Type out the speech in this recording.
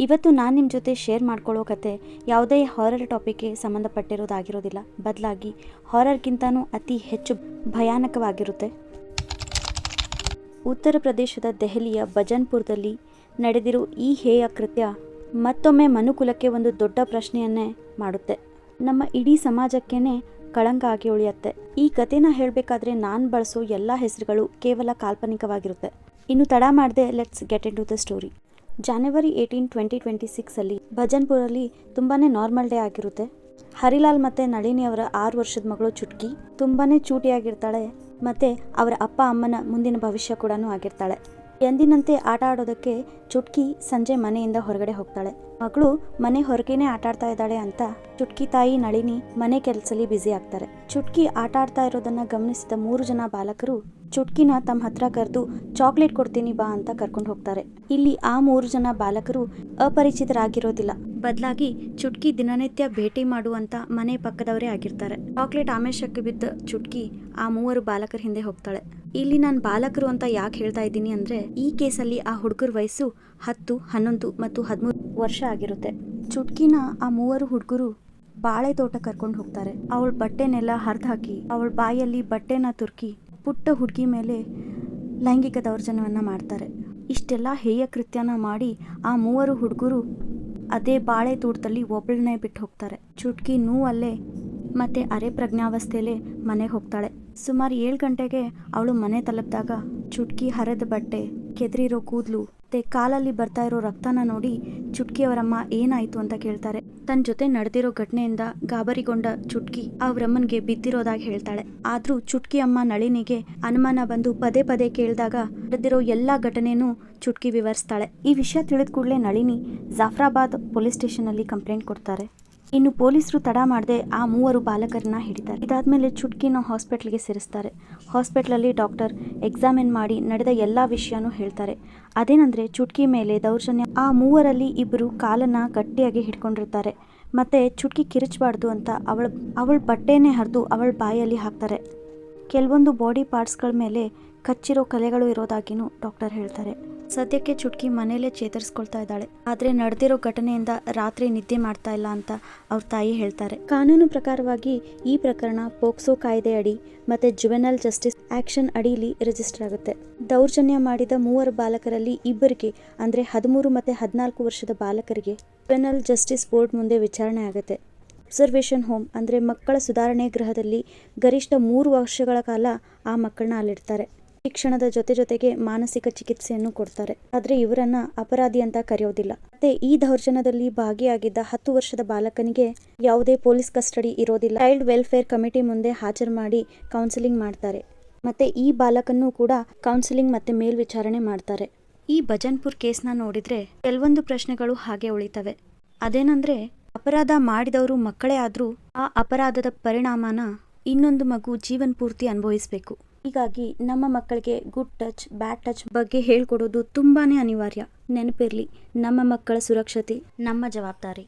ಇವತ್ತು ನಾನು ನಿಮ್ಮ ಜೊತೆ ಶೇರ್ ಮಾಡ್ಕೊಳ್ಳೋ ಕತೆ ಯಾವುದೇ ಹಾರರ್ ಟಾಪಿಕ್ಗೆ ಸಂಬಂಧಪಟ್ಟಿರೋದಾಗಿರೋದಿಲ್ಲ. ಬದಲಾಗಿ ಹಾರರ್ಗಿಂತನೂ ಅತಿ ಹೆಚ್ಚು ಭಯಾನಕವಾಗಿರುತ್ತೆ. ಉತ್ತರ ಪ್ರದೇಶದ ದೆಹಲಿಯ ಭಜನ್ಪುರದಲ್ಲಿ ನಡೆದಿರೋ ಈ ಹೇಯ ಕೃತ್ಯ ಮತ್ತೊಮ್ಮೆ ಮನುಕುಲಕ್ಕೆ ಒಂದು ದೊಡ್ಡ ಪ್ರಶ್ನೆಯನ್ನೇ ಮಾಡುತ್ತೆ. ನಮ್ಮ ಇಡೀ ಸಮಾಜಕ್ಕೇನೆ ಕಳಂಕ ಆಗಿ ಉಳಿಯುತ್ತೆ. ಈ ಕಥೆನ ಹೇಳಬೇಕಾದ್ರೆ ನಾನು ಬಳಸೋ ಎಲ್ಲ ಹೆಸರುಗಳು ಕೇವಲ ಕಾಲ್ಪನಿಕವಾಗಿರುತ್ತೆ. ಇನ್ನು ತಡ ಮಾಡದೆ let's get into the story January eighteen twenty twenty ಸಿಕ್ಸಲ್ಲಿ ಭಜನ್ಪುರಲ್ಲಿ ತುಂಬಾ ನಾರ್ಮಲ್ ಡೇ ಆಗಿರುತ್ತೆ. ಹರಿಲಾಲ್ ಮತ್ತು ನಳಿನಿ ಅವರ ಆರು ವರ್ಷದ ಮಗಳು ಚುಟ್ಕಿ ತುಂಬಾ ಚೂಟಿಯಾಗಿರ್ತಾಳೆ ಮತ್ತು ಅವರ ಅಪ್ಪ, ಅಮ್ಮನ ಮುಂದಿನ ಭವಿಷ್ಯ ಕೂಡ ಆಗಿರ್ತಾಳೆ. ಎಂದಿನಂತೆ ಆಟ ಆಡೋದಕ್ಕೆ ಚುಟ್ಕಿ ಸಂಜೆ ಮನೆಯಿಂದ ಹೊರಗಡೆ ಹೋಗ್ತಾಳೆ. ಮಗಳು ಮನೆ ಹೊರಗೇನೆ ಆಟ ಆಡ್ತಾ ಇದ್ದಾಳೆ ಅಂತ ಚುಟ್ಕಿ ತಾಯಿ ನಳಿನಿ ಮನೆ ಕೆಲಸದಲ್ಲಿ ಬ್ಯುಸಿ ಆಗ್ತಾರೆ. ಚುಟ್ಕಿ ಆಟ ಆಡ್ತಾ ಇರೋದನ್ನ ಗಮನಿಸಿದ ಮೂರು ಜನ ಬಾಲಕರು ಚುಟ್ಕಿನ ತಮ್ಮ ಹತ್ರ ಕರೆದು, ಚಾಕ್ಲೇಟ್ ಕೊಡ್ತೀನಿ ಬಾ ಅಂತ ಕರ್ಕೊಂಡು ಹೋಗ್ತಾರೆ. ಇಲ್ಲಿ ಆ ಮೂರು ಜನ ಬಾಲಕರು ಅಪರಿಚಿತರಾಗಿರೋದಿಲ್ಲ. ಬದಲಾಗಿ ಚುಟ್ಕಿ ದಿನನಿತ್ಯ ಭೇಟಿ ಮಾಡುವಂತ ಮನೆ ಪಕ್ಕದವರೇ ಆಗಿರ್ತಾರೆ. ಚಾಕ್ಲೇಟ್ ಆಮೇಶಕ್ಕೆ ಬಿದ್ದ ಚುಟ್ಕಿ ಆ ಮೂವರು ಬಾಲಕರ ಹಿಂದೆ ಹೋಗ್ತಾಳೆ. ಇಲ್ಲಿ ನಾನು ಬಾಲಕರು ಅಂತ ಯಾಕೆ ಹೇಳ್ತಾ ಇದ್ದೀನಿ ಅಂದ್ರೆ, ಈ ಕೇಸಲ್ಲಿ ಆ ಹುಡುಗರ ವಯಸ್ಸು ಹತ್ತು, ಹನ್ನೊಂದು ಮತ್ತು ಹದಿಮೂರು ವರ್ಷ ಆಗಿರುತ್ತೆ. ಚುಟ್ಕಿನ ಆ ಮೂವರು ಹುಡುಗರು ಬಾಳೆ ತೋಟ ಕರ್ಕೊಂಡು ಹೋಗ್ತಾರೆ. ಅವಳ ಬಟ್ಟೆನೆಲ್ಲ ಹರಿದು ಹಾಕಿ ಅವಳ ಬಾಯಲ್ಲಿ ಬಟ್ಟೆನ ತುರ್ಕಿ ಪುಟ್ಟ ಹುಡುಗಿ ಮೇಲೆ ಲೈಂಗಿಕ ದೌರ್ಜನ್ಯವನ್ನು ಮಾಡ್ತಾರೆ. ಇಷ್ಟೆಲ್ಲ ಹೇಯ ಕೃತ್ಯನ ಮಾಡಿ ಆ ಮೂವರು ಹುಡುಗರು ಅದೇ ಬಾಳೆ ತೋಟದಲ್ಲಿ ಒಬ್ಬಳನ್ನೇ ಬಿಟ್ಟು ಹೋಗ್ತಾರೆ. ಚುಟ್ಕಿ ನೋವಲ್ಲೇ ಮತ್ತೆ ಅರೆ ಪ್ರಜ್ಞಾವಸ್ಥೆಯಲ್ಲೇ ಮನೆಗೆ ಹೋಗ್ತಾಳೆ. ಸುಮಾರು ಏಳು ಗಂಟೆಗೆ ಅವಳು ಮನೆ ತಲುಪಿದಾಗ ಚುಟ್ಕಿ ಹರಿದ ಬಟ್ಟೆ, ಕೆದರಿರೋ ಕೂದಲು, ಮತ್ತೆ ಕಾಲಲ್ಲಿ ಬರ್ತಾ ಇರೋ ರಕ್ತನ ನೋಡಿ ಚುಟ್ಕಿ ಅವರಮ್ಮ ಏನಾಯ್ತು ಅಂತ ಕೇಳ್ತಾರೆ. ತನ್ನ ಜೊತೆ ನಡೆದಿರೋ ಘಟನೆಯಿಂದ ಗಾಬರಿಗೊಂಡ ಚುಟ್ಕಿ ಅವರಮ್ಮನ್ಗೆ ಬಿದ್ದಿರೋದಾಗಿ ಹೇಳ್ತಾಳೆ. ಆದ್ರೂ ಚುಟ್ಕಿ ಅಮ್ಮ ನಳಿನಿಗೆ ಅನುಮಾನ ಬಂದು ಪದೇ ಪದೇ ಕೇಳಿದಾಗ ನಡೆದಿರೋ ಎಲ್ಲಾ ಘಟನೆನೂ ಚುಟ್ಕಿ ವಿವರಿಸ್ತಾಳೆ. ಈ ವಿಷಯ ತಿಳಿದ ಕೂಡಲೇ ನಳಿನಿ ಜಾಫ್ರಾಬಾದ್ ಪೊಲೀಸ್ ಸ್ಟೇಷನ್ ಅಲ್ಲಿ ಕಂಪ್ಲೇಂಟ್ ಕೊಡ್ತಾರೆ. ಇನ್ನು ಪೊಲೀಸರು ತಡ ಮಾಡದೆ ಆ ಮೂವರು ಬಾಲಕರನ್ನ ಹಿಡಿತಾರೆ. ಇದಾದ್ಮೇಲೆ ಚುಟ್ಕಿನ ಹಾಸ್ಪಿಟ್ಲ್ಗೆ ಸೇರಿಸ್ತಾರೆ. ಹಾಸ್ಪಿಟ್ಲಲ್ಲಿ ಡಾಕ್ಟರ್ ಎಕ್ಸಾಮಿನ್ ಮಾಡಿ ನಡೆದ ಎಲ್ಲ ವಿಷಯನೂ ಹೇಳ್ತಾರೆ. ಅದೇನಂದ್ರೆ ಚುಟ್ಕಿ ಮೇಲೆ ದೌರ್ಜನ್ಯ. ಆ ಮೂವರಲ್ಲಿ ಇಬ್ಬರು ಕಾಲನ್ನ ಗಟ್ಟಿಯಾಗಿ ಹಿಡ್ಕೊಂಡಿರ್ತಾರೆ. ಮತ್ತೆ ಚುಟ್ಕಿ ಕಿರಿಚಬಾರ್ದು ಅಂತ ಅವಳ ಅವಳ ಬಟ್ಟೆನೇ ಹರಿದು ಅವಳ ಬಾಯಲ್ಲಿ ಹಾಕ್ತಾರೆ. ಕೆಲವೊಂದು ಬಾಡಿ ಪಾರ್ಟ್ಸ್ಗಳ ಮೇಲೆ ಕಚ್ಚಿರೋ ಕಲೆಗಳು ಇರೋದಾಗಿನೂ ಡಾಕ್ಟರ್ ಹೇಳ್ತಾರೆ. ಸದ್ಯಕ್ಕೆ ಚುಟ್ಕಿ ಮನೆಯಲ್ಲೇ ಚೇತರಿಸ್ಕೊಳ್ತಾ ಇದ್ದಾಳೆ. ಆದ್ರೆ ನಡೆದಿರೋ ಘಟನೆಯಿಂದ ರಾತ್ರಿ ನಿದ್ದೆ ಮಾಡ್ತಾ ಇಲ್ಲ ಅಂತ ಅವ್ರ ತಾಯಿ ಹೇಳ್ತಾರೆ. ಕಾನೂನು ಪ್ರಕಾರವಾಗಿ ಈ ಪ್ರಕರಣ ಪೋಕ್ಸೋ ಕಾಯ್ದೆ ಅಡಿ ಮತ್ತೆ ಜುವೆನಲ್ ಜಸ್ಟಿಸ್ ಆಕ್ಷನ್ ಅಡಿಲಿ ರಿಜಿಸ್ಟರ್ ಆಗುತ್ತೆ. ದೌರ್ಜನ್ಯ ಮಾಡಿದ ಮೂವರು ಬಾಲಕರಲ್ಲಿ ಇಬ್ಬರಿಗೆ, ಅಂದ್ರೆ ಹದಿಮೂರು ಮತ್ತೆ ಹದಿನಾಲ್ಕು ವರ್ಷದ ಬಾಲಕರಿಗೆ ಜುವೆನಲ್ ಜಸ್ಟಿಸ್ ಬೋರ್ಡ್ ಮುಂದೆ ವಿಚಾರಣೆ ಆಗುತ್ತೆ. ಅಬ್ಸರ್ವೇಷನ್ ಹೋಮ್, ಅಂದರೆ ಮಕ್ಕಳ ಸುಧಾರಣೆ ಗೃಹದಲ್ಲಿ ಗರಿಷ್ಠ ಮೂರು ವರ್ಷಗಳ ಕಾಲ ಆ ಮಕ್ಕಳನ್ನ ಅಲ್ಲಿಡ್ತಾರೆ. ಶಿಕ್ಷಣದ ಜೊತೆ ಜೊತೆಗೆ ಮಾನಸಿಕ ಚಿಕಿತ್ಸೆಯನ್ನು ಕೊಡ್ತಾರೆ. ಆದ್ರೆ ಇವರನ್ನ ಅಪರಾಧಿ ಅಂತ ಕರೆಯೋದಿಲ್ಲ. ಮತ್ತೆ ಈ ದೌರ್ಜನ್ಯದಲ್ಲಿ ಭಾಗಿಯಾಗಿದ್ದ ಹತ್ತು ವರ್ಷದ ಬಾಲಕನಿಗೆ ಯಾವುದೇ ಪೊಲೀಸ್ ಕಸ್ಟಡಿ ಇರೋದಿಲ್ಲ. ಚೈಲ್ಡ್ ವೆಲ್ಫೇರ್ ಕಮಿಟಿ ಮುಂದೆ ಹಾಜರು ಮಾಡಿ ಕೌನ್ಸಿಲಿಂಗ್ ಮಾಡ್ತಾರೆ. ಮತ್ತೆ ಈ ಬಾಲಕನ್ನು ಕೂಡ ಕೌನ್ಸಿಲಿಂಗ್ ಮತ್ತೆ ಮೇಲ್ವಿಚಾರಣೆ ಮಾಡ್ತಾರೆ. ಈ ಭಜನ್ಪುರ್ ಕೇಸ್ನ ನೋಡಿದ್ರೆ ಕೆಲವೊಂದು ಪ್ರಶ್ನೆಗಳು ಹಾಗೆ ಉಳಿತವೆ. ಅದೇನಂದ್ರೆ, ಅಪರಾಧ ಮಾಡಿದವರು ಮಕ್ಕಳೇ ಆದ್ರೂ ಆ ಅಪರಾಧದ ಪರಿಣಾಮನ ಇನ್ನೊಂದು ಮಗು ಜೀವನ್ ಪೂರ್ತಿ ಅನುಭವಿಸಬೇಕು. ಹೀಗಾಗಿ ನಮ್ಮ ಮಕ್ಕಳಿಗೆ ಗುಡ್ ಟಚ್ ಬ್ಯಾಡ್ ಟಚ್ ಬಗ್ಗೆ ಹೇಳ್ಕೊಡೋದು ತುಂಬಾನೇ ಅನಿವಾರ್ಯ. ನೆನಪಿರ್ಲಿ, ನಮ್ಮ ಮಕ್ಕಳ ಸುರಕ್ಷತೆ, ನಮ್ಮ ಜವಾಬ್ದಾರಿ.